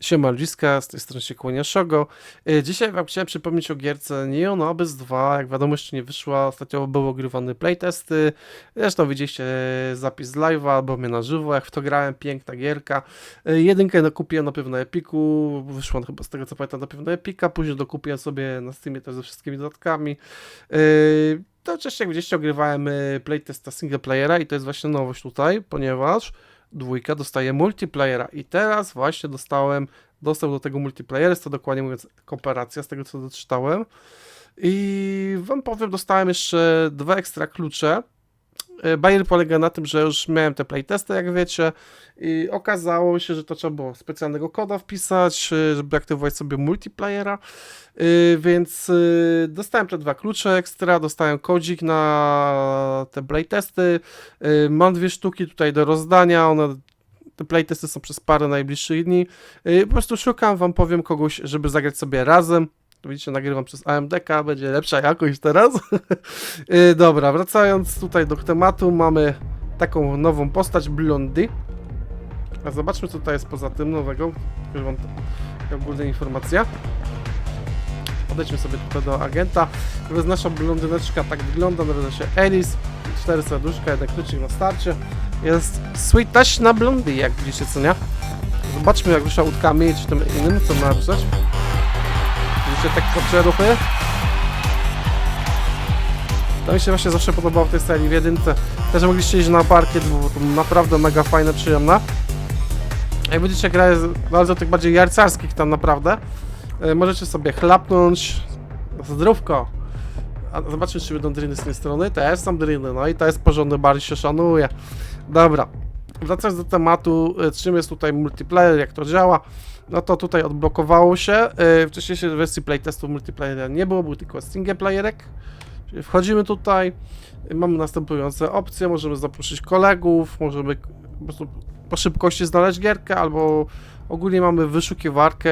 Siema Ludziska, z tej strony się kłania Szogo. E, Dzisiaj wam chciałem przypomnieć o gierce Neon Abyss 2. Jak wiadomo jeszcze nie wyszła, ostatnio były ogrywane playtesty. Zresztą widzieliście e, zapis live'a albo mnie na żywo, jak w to grałem, piękna gierka. E, Jedynkę dokupiłem na pewno Epiku, wyszła chyba z tego co pamiętam na pewno Epika, później dokupiłem sobie na Steamie też ze wszystkimi dodatkami. To wcześniej jak widzieliście ogrywałem playtesta single playera i to jest właśnie nowość tutaj, ponieważ dwójka dostaje multiplayera i teraz właśnie dostałem dostęp do tego multiplayera, jest to dokładnie mówiąc kooperacja z tego co doczytałem i wam powiem, dostałem jeszcze dwa ekstra klucze. E, Bajer polega na tym, że już miałem te playtesty, jak wiecie, i okazało się, że to trzeba było specjalnego koda wpisać, e, żeby aktywować sobie multiplayera, E, więc dostałem te dwa klucze ekstra, dostałem kodzik na te playtesty, mam dwie sztuki tutaj do rozdania, one te playtesty są przez parę najbliższych dni. Po prostu szukam, wam powiem kogoś, żeby zagrać sobie razem. Widzicie, nagrywam przez AMDK, będzie lepsza jakość teraz. E, Dobra, wracając tutaj do tematu, mamy taką nową postać, Blondy. A zobaczmy, co tutaj jest poza tym nowego. Już wam ogólna informacja. Podejdźmy sobie tutaj do agenta. To jest nasza blondyneczka, tak wygląda, nazywa się Alice. Cztery serduszka, jeden kluczyk na starcie. Jest sweet touch na blondy, jak widzicie, co nie? Zobaczmy, jak rusza łódkami czy tym innym, co ma ruszać. Widzicie te kopcze ruchy? To mi się właśnie zawsze podobało w tej serii w jedynce. Też mogliście iść na parkiet, bo to naprawdę mega fajne, przyjemne. Jak będziecie grać bardzo tych bardziej jarcarskich tam naprawdę, e, możecie sobie chlapnąć zdrówko. A zobaczmy, czy będą driny z tej strony. Też są driny, no i to jest porządny, bardziej się szanuje. Dobra, wracając do tematu, e, czym jest tutaj multiplayer, jak to działa, no to tutaj odblokowało się. e, W wcześniejszej wersji playtestu multiplayera nie było, był tylko single playerek. Czyli wchodzimy tutaj, mamy następujące opcje, możemy zaprosić kolegów, możemy po prostu po szybkości znaleźć gierkę, albo ogólnie mamy wyszukiwarkę,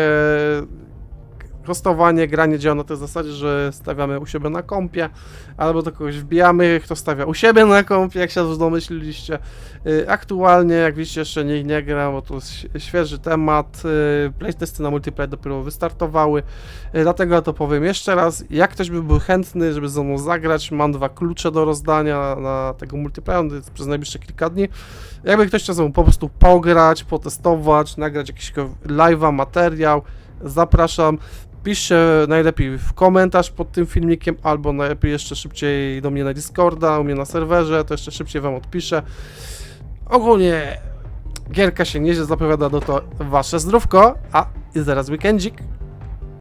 hostowanie, granie działa na tej zasadzie, że stawiamy u siebie na kompie, albo do kogoś wbijamy, kto stawia u siebie na kompie, jak się już domyśliliście. Y, Aktualnie, jak widzicie, jeszcze nie, nie gram, bo to jest świeży temat. y, Playtesty na multiplayer dopiero wystartowały, y, dlatego ja to powiem jeszcze raz. Jak ktoś by był chętny, żeby ze mną zagrać, mam dwa klucze do rozdania na tego multiplayer przez najbliższe kilka dni. Jakby ktoś chciał ze mną po prostu pograć, potestować, nagrać jakiś live'a, materiał, zapraszam. Piszcie najlepiej w komentarz pod tym filmikiem, albo najlepiej jeszcze szybciej do mnie na Discorda, u mnie na serwerze, to jeszcze szybciej wam odpiszę. Ogólnie gierka się nieźle zapowiada, no to wasze zdrówko, a i zaraz weekendzik.